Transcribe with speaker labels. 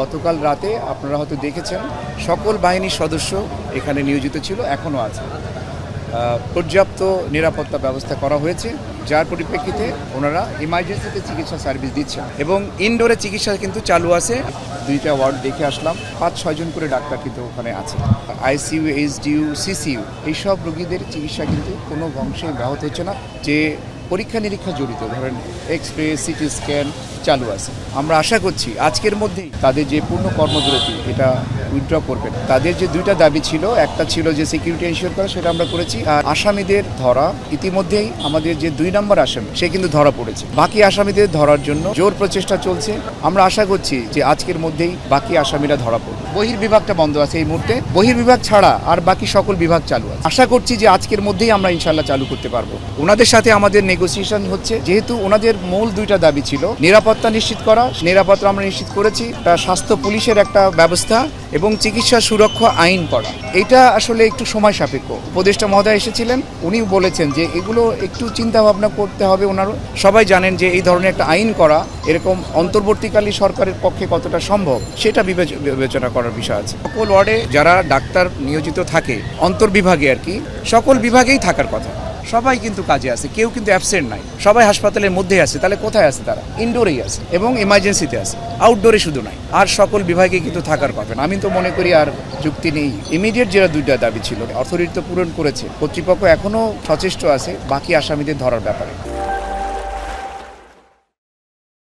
Speaker 1: গতকাল রাতে আপনারা হয়তো দেখেছেন, সকল বাহিনীর সদস্য এখানে নিয়োজিত ছিল, এখনও আছে। পর্যাপ্ত নিরাপত্তা ব্যবস্থা করা হয়েছে, যার পরিপ্রেক্ষিতে ওনারা ইমার্জেন্সিতে চিকিৎসা সার্ভিস দিচ্ছেন। এবং ইনডোরে চিকিৎসা কিন্তু চালু আছে। দুইটা ওয়ার্ড দেখে আসলাম পাঁচ ছয়জন করে ডাক্তার কিন্তু ওখানে আছে। আইসিইউ এইচডিইউ সিসিইউ এইসব রোগীদের চিকিৎসা কিন্তু কোনো অংশে ব্যাহত হচ্ছে না, যে পরীক্ষা নিরীক্ষা জড়িত। ধরেন এক্স রে সিটি স্ক্যান চালু আছে। আমরা আশা করছি আজকের মধ্যেই তাদের যে পূর্ণ কর্মবিরতি, এটা উইথড্র করবেন। তাদের যে দুইটা দাবি ছিল, একটা ছিল যে সিকিউরিটি এনশিওর করা, সেটা আমরা করেছি। আর আসামিদের ধরা, ইতিমধ্যেই আমাদের যে দুই নম্বর আসামি, সে কিন্তু ধরা পড়েছে। বাকি আসামিদের ধরার জন্য জোর প্রচেষ্টা চলছে। আমরা আশা করছি যে আজকের মধ্যেই বাকি আসামিরা ধরা পড়বে। বহির্বিভাগটা বন্ধ আছে এই মুহূর্তে। বহির্বিভাগ ছাড়া আর বাকি সকল বিভাগ চালু আছে। আশা করছি যে আজকের মধ্যেই আমরা ইনশাল্লাহ চালু করতে পারব। ওনাদের সাথে আমাদের নেগোসিয়েশন হচ্ছে। যেহেতু ওনাদের মূল দুইটা দাবি ছিল, নিরাপত্তা নিশ্চিত করা। নিরাপত্তা আমরা নিশ্চিত করেছি। স্বাস্থ্য পুলিশের একটা ব্যবস্থা এবং চিকিৎসা সুরক্ষা আইন করা। এটা আসলে একটু সময় সাপেক্ষ। উপদেষ্টা মহোদয় এসেছিলেন উনি বলেছেন যে এগুলো একটু চিন্তা ভাবনা করতে হবে ওনার সবাই জানেন যে এই ধরনের একটা আইন করা এরকম অন্তর্বর্তীকালীন সরকারের পক্ষে কতটা সম্ভব, সেটা বিবেচনা করার বিষয় আছে। সকল ওয়ার্ডে যারা ডাক্তার নিয়োজিত থাকে, অন্তর্বিভাগে আর কি, সকল বিভাগেই থাকার কথা। সবাই কিন্তু কাজে আছে, কেউ কিন্তু অ্যাবসেন্ট নাই। সবাই হাসপাতালের মধ্যেই আছে, তাহলে কোথায় আছে তারা? ইনডোরেই আছে এবং ইমার্জেন্সিতে আছে আউটডোরে শুধু নাই। আর সকল বিভাগে কিন্তু থাকার পাবেন। আমি তো মনে করি আর যুক্তি নেই। ইমিডিয়েট যেটা দুইটা দাবি ছিল অথরিটি পূরণ করেছে। কর্তৃপক্ষ এখনও সচেষ্ট আছে, বাকি আসামিদের ধরার ব্যাপারে।